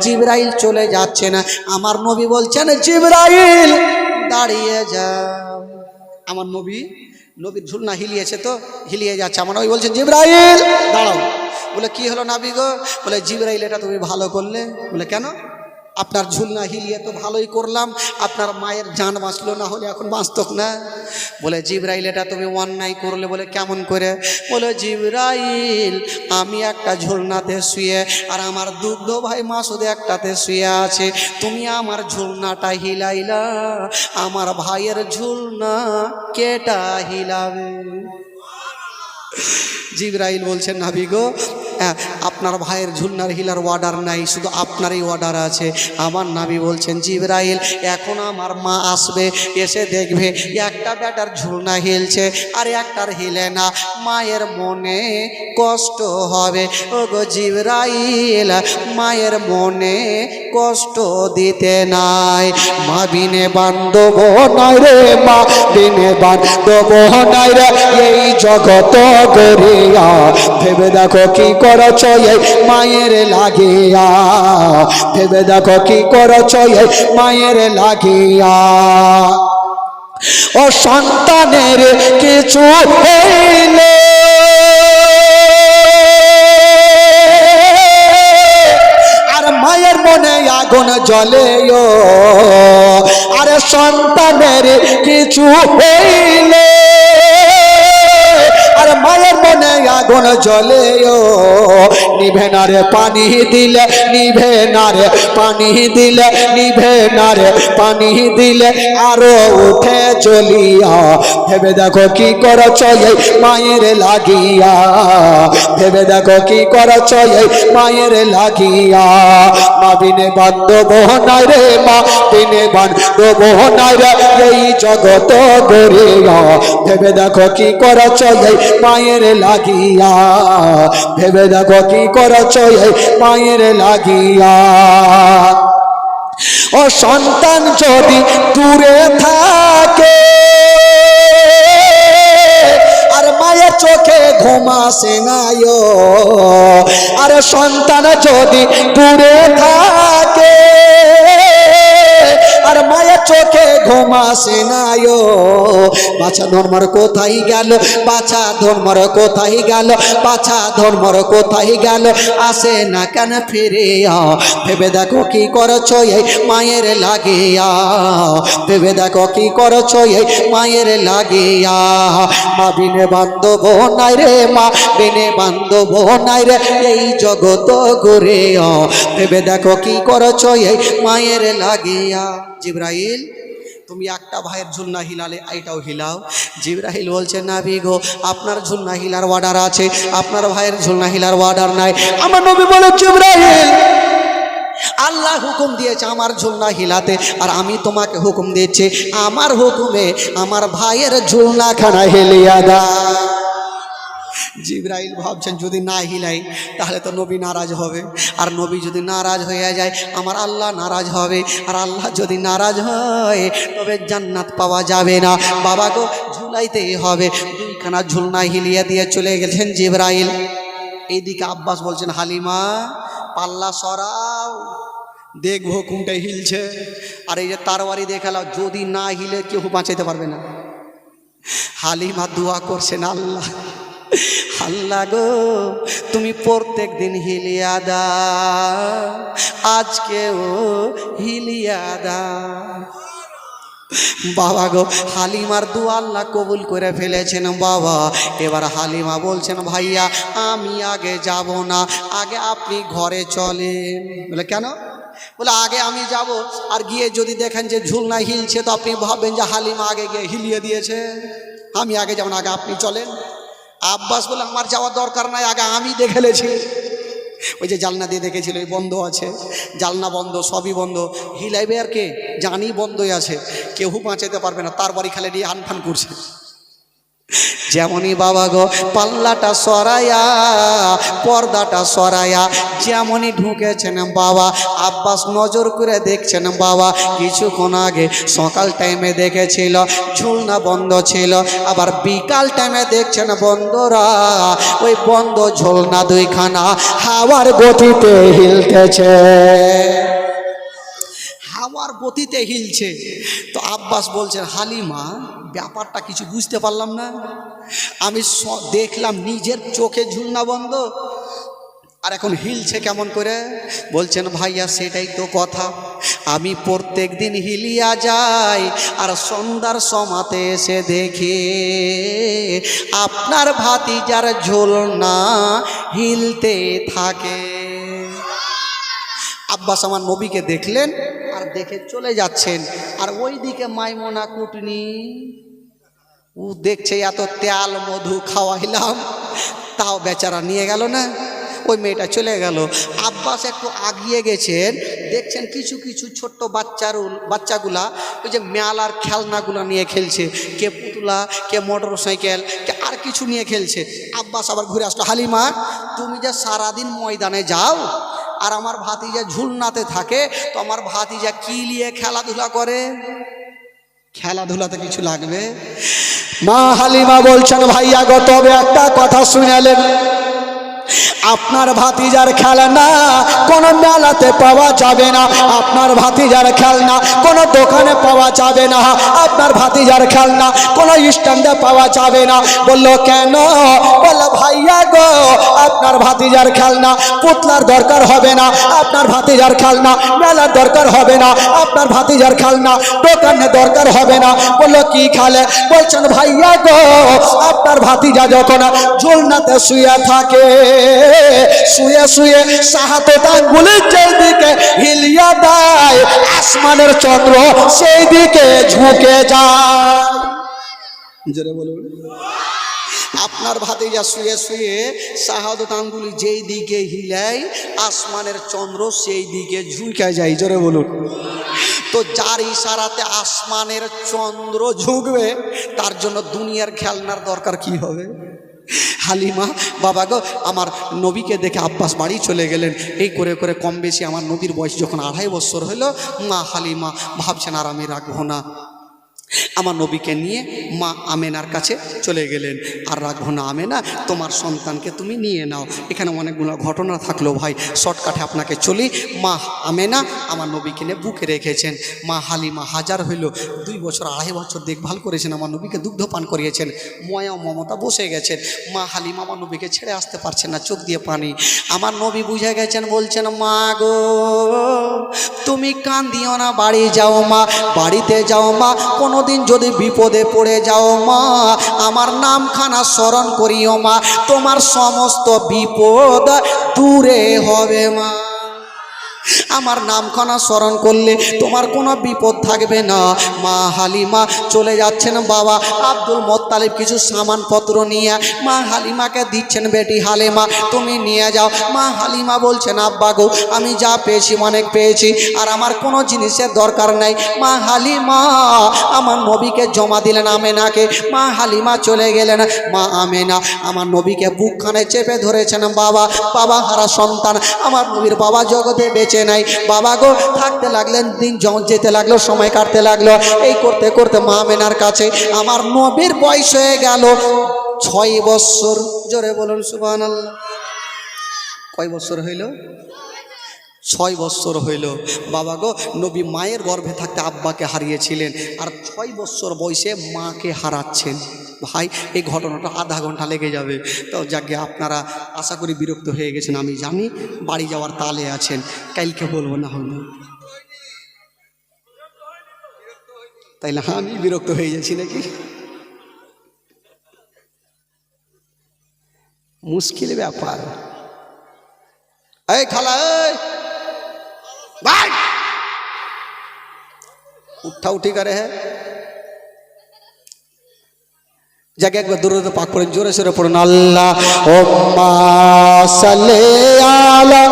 জিব্রাইল চলে যাচ্ছে না। আমার নবী বলছেন, জিব্রাইল, দাঁড়িয়ে যাও। আমার নবী, নবীর ঝুলনা হিলিয়েছে তো, হিলিয়ে যাচ্ছে। আমার নবী বলছেন, জিব্রাইল, দাঁড়াও। বলে, কি হলো নাবি গো? বলে, জিব্রাইল, এটা তুমি ভালো করলে। বলে, কেন? আপনার ঝুলনা হিলিয়ে তো ভালোই করলাম আপনার মায়ের জান বাঁচলো না হলে এখন বাঁচতক না? বলে জিব্রাইল এটা তুমি অন্যায় করলে বলে কেমন করে? বলে জিবরাইল আমি একটা ঝুলনাতে শুয়ে আর আমার দুগ্ধ ভাই মাসুদে একটাতে শুয়ে আছে। তুমি আমার ঝুলনাটা হিলাইলা আমার ভাইয়ের ঝুলনা কেটা হিলাবে? জিবরাইল বলছেন নাবি গো হ্যাঁ, আপনার ভাইয়ের ঝুলনার হিলার অর্ডার নাই, শুধু আপনারই অর্ডার আছে। আমার নাবি বলছেন, জিব্রাইল, এখন আমার মা আসবে, এসে দেখবে একটা ব্যাটার ঝুলনা হিলছে আর একটার হিলে না। মায়ের মনে কষ্ট হবে। ও গো জিব্রাইল, মায়ের মনে কষ্ট দিতে নাই। মা বিনে বান্ধব নাই রে মা, বিনে বান্ধব নাই রে। এই জগত গরিয়া ভেবে দেখো কি করছ মায়ের লাগিয়া। ভেবে দেখো কি করছ মায়ের লাগিয়া। ও সন্তানের কিছু হইলে। আর মায়ের মনে আগুন জ্বলে আরে সন্তানের কিছু হইলে। আগুন জ্বলে নিভে না রে পানি দিলে নিভে না রে পানি দিলে নিভে না রে পানি দিলে আরও উঠে চলিয়া ভেবে দেখো কি করছ এই মায়ের লাগিয়া। ভেবে দেখো কি করছ এই মায়ের লাগিয়া। মা বিনে বান্ধব নাই রে মা, বিনে বান্ধব নাই রে এই জগত গরিয়া ভেবে দেখো কি করছ এই মায়ের লাগিয়া। ভেবে দেখো কি করছ মায়ের লাগিয়া। ও সন্তান যদি দূরে থাকে, আর মায়ের চোখে ঘুমাসে নাই আর সন্তান যদি দূরে থাকে চোখে ঘুমাসে নাই বাছা ধর্মর কোথায় গেল? বাছা ধর্মর কোথায় গেল? বাছা ধর্মর কোথায় গেল? আসে না কেন ফিরে ভেবে দেখো কি করছ এই মায়ের লাগিয়া। ভেবে দেখো কি করছ এই মায়ের লাগিয়া। মা বিনে বান্ধব নাই রে মা, বিনে বান্ধব নাই রে এই জগত ঘুরে ভেবে দেখো কি করছ এই মায়ের লাগিয়া। জিব্রাইল, তুমি একটা ভাইয়ের ঝুলনা হিলালে আইটাও হিলাও। জিব্রাহিল বলছে, না গো, আপনার ঝুলনা হিলার অর্ডার আছে, আপনার ভাইয়ের ঝুলনা হিলার অর্ডার নাই। আমার নবী বলে জিব্রাহিল আল্লাহ হুকুম দিয়েছে আমার ঝুলনা হিলাতে, আর আমি তোমাকে হুকুম দিচ্ছি, আমার হুকুমে আমার ভাইয়ের ঝুলনা খানা হেলিয়া দা জিব্রাইল ভাবছেন, যদি না হিলাই, তাহলে তো নবী নারাজ হবে। আর নবী যদি নারাজ হয়ে যায়, আমার আল্লাহ নারাজ হবে। আর আল্লাহ যদি নারাজ হয়, তবে জান্নাত পাওয়া যাবে না। বাবা গো, ঝুলাইতেই হবে। দুইখানা ঝুলনা হিলিয়ে দিয়ে চলে গেছেন জিব্রাইল। এইদিকে আব্বাস বলছেন, হালিমা, পাল্লা সরাও। দেখব কোনটা হিলছে। আর এই যে তারওয়ারি দেখালাম যদি না হিলে কেউ বাঁচাইতে পারবে না। হালিমা দোয়া করছেন, আল্লাহ আল্লাহ গো, তুমি প্রত্যেক দিন হিলিয়া দা আজকেও হিলিয়া দা বাবা গো, হালিমার দু আল্লাহ কবুল করে ফেলেছেন বাবা। এবার হালিমা বলছেন, ভাইয়া, আমি আগে যাব না। আগে আপনি ঘরে চলেন। বলে, কেন? বলে, আগে আমি যাব। আর গিয়ে যদি দেখেন যে ঝুলনা হিলছে, তো আপনি ভাববেন যে হালিমা আগে গিয়ে হিলিয়ে দিয়েছে। আমি আগে যাব না, আগে আপনি চলেন। আব্বাস বলে আমার যাওয়ার দরকার নাই, আগে আমি দেখে দেখেলেছি ওই যে জালনা দিয়ে দেখেছিল ওই বন্ধ আছে, জালনা বন্ধ, সবই বন্ধ। হিলাইবে আর কে? জানি বন্ধই আছে কেউ বাঁচাতে পারবে না তার বাড়ি খালে নিয়ে হানফান করছে। যেমনই বাবা গো, পাল্লাটা সরাইয়া পর্দাটা সরাইয়া যেমনই ঢুকেছেন বাবা, আব্বাস নজর করে দেখছেন বাবা, কিছুক্ষণ আগে সকাল টাইমে দেখেছিল, ঝুলনা বন্ধ ছিল, আবার বিকাল টাইমে দেখছেন বন্ধরা, ওই বন্ধ ঝোলনা দুইখানা হাওয়ার গতিতে হিলতেছে। গতিতে হিলছে। তো আব্বাস বলছেন, হালিমা, ব্যাপারটা কিছু বুঝতে পারলাম না। আমি দেখলাম নিজের চোখে ঝুলনা বন্ধ। আর এখন হিলছে কেমন করে? বলছেন, ভাইয়া, সেটাই তো কথা। আমি প্রত্যেক দিন হিলিয়া যাই, আর সন্ধ্যার সমাতে এসে দেখি আপনার ভাতি ভাতিজার ঝোলনা হিলতে থাকে। আব্বাস আমার নবীকে দেখলেন দেখে চলে যাচ্ছেন। আর ওই দিকে মাইমোনা কুটনি ও দেখছে এত তেল মধু খাওয়াইলাম, তাও বেচারা নিয়ে গেল না, ওই মেয়েটা চলে গেল। আব্বাস একটু আগিয়ে গেছেন, দেখছেন কিছু কিছু ছোট্ট বাচ্চার বাচ্চাগুলা ওই যে মেলার খেলনাগুলো নিয়ে খেলছে, কে পুতুলা, কে মোটর সাইকেল কে আর কিছু নিয়ে খেলছে। আব্বাস আবার ঘুরে আসলো, হালিমা, তুমি যে সারাদিন ময়দানে যাও আর আমার ভাতিজা ঝুলনাতে থাকে, তো আমার ভাতিজা কি নিয়ে খেলাধুলা করে? খেলাধুলাতে কিছু লাগবে? মা হালিমা বলছেন, ভাইয়া গো, তবে একটা কথা শুনালেন আপনার ভাতিজার খেলনা কোনো মেলাতে পাওয়া যাবে না। আপনার ভাতিজার খেলনা কোনো দোকানে পাওয়া যাবে না। আপনার ভাতিজার খেলনা কোনো স্ট্যান্ডে পাওয়া যাবে না। বলল, কেন? বলল, ভাইয়া গো, আপনার ভাতিজার খেলনা পুতলার দরকার হবে না। আপনার ভাতিজার খেলনা মেলার দরকার হবে না। আপনার ভাতিজার খেলনা দোকানে দরকার হবে না। বলল, কি খেলে? বলছেন, ভাইয়া গো, আপনার ভাতিজা যখন ঝুলনাতে শুয়ে থাকে শুয়ে শুয়ে সাহাতত আঙ্গুলের যেদিকে হিলিয়া দেয় আসমানের চন্দ্র সেই দিকে ঝুঁকে যায়। জোরে বলুন। আপনার ভাতিজা শুয়ে শুয়ে শাহাদত আঙ্গুলি যেই দিকে হিলায় আসমানের চন্দ্র সেই দিকে ঝুঁকে যায়। জোরে বলুন। তো যার ইশারাতে আসমানের চন্দ্র ঝুঁকবে, তার জন্য দুনিয়ার খেলনার দরকার কি হবে? হালিমা, বাবা গো, আমার নবীকে দেখে আব্বাস বাড়ি চলে গেলেন। এই করে করে কম বেশি আমার নবীর বয়স যখন আড়াই বছর হলো, মা হালিমা, ভাবছেন আর আমি রাখব না। আমার নবীকে নিয়ে মা আমেনার কাছে চলে গেলেন। আর রাখব না আমেনা, তোমার সন্তানকে তুমি নিয়ে নাও। এখানে অনেকগুলো ঘটনা থাকল ভাই। শর্টকাটে আপনাকে চলি। মা আমেনা আমার নবীকে নিয়ে বুকে রেখেছেন। মা হালিমা হাজার হইল। দুই বছর, আড়াই বছর দেখভাল করেছেন, আমার নবীকে দুগ্ধ পান করিয়েছেন। ময়া মমতা বসে গেছেন। মা হালিমা আমার নবীকে ছেড়ে আসতে পারছেন না, চোখ দিয়ে পানি। আমার নবী বুঝে গেছেন, বলছেন, মা গো, তুমি কান্দিও না, বাড়ি যাও মা, বাড়িতে যাও মা কোনোদিন যদি বিপদে পড়ে যাও মা, আমার নামখানা স্মরণ করিও মা, তোমার সমস্ত বিপদ দূরে হবে মা। আমার নামখানা স্মরণ করলে তোমার কোনো বিপদ থাকবে না। মা হালিমা চলে যাচ্ছেন বাবা। আব্দুল মোত্তালিব কিছু সামানপত্র নিয়ে মা হালিমাকে দিচ্ছেন, বেটি হালিমা, তুমি নিয়ে যাও। মা হালিমা বলছেন, আব্বা গো, আমি যা পেয়েছি, অনেক পেয়েছি, আর আমার কোনো জিনিসের দরকার নাই। মা হালিমা, আমার নবীকে জমা দিলেন আমেনাকে। মা হালিমা চলে গেলেন, মা আমেনা, আমার নবীকে বুকখানে চেপে ধরেছেন বাবা। বাবা হারা সন্তান, আমার নবীর বাবা জগতে বেঁচে নাই। বাবা গো, থাকতে লাগলেন, দিন যেতে লাগল, সময় কাটতে লাগল। এই করতে করতে মা মেনার কাছে, আমার নবীর বয়স হয়ে গেল। ছয় বৎসর জোরে বলুন সুবাহ কয় বৎসর হইল? ছয় বৎসর হইল। বাবা গো, নবী মায়ের গর্ভে থাকতে আব্বাকে হারিয়েছিলেন, আর ছয় বৎসর বয়সে মাকে হারাচ্ছেন। ভাই, এই ঘটনাটা আধা ঘণ্টা লেগে যাবে। তো যাকে আপনারা আশা করি বিরক্ত হয়ে গেছেন আমি জানি, বাড়ি যাওয়ার তালে আছেন। কালকে বলব না হলো। তাইলে হ্যাঁ আমি বিরক্ত হয়ে যাচ্ছি নাকি? মুশকিল ব্যাপার। এই খালা উঠা উঠি করে হ্যাঁ? যাকে একবার দূরত পাক করেন জোরে সোরে পড়ুন আল্লাহ ও সালে আলা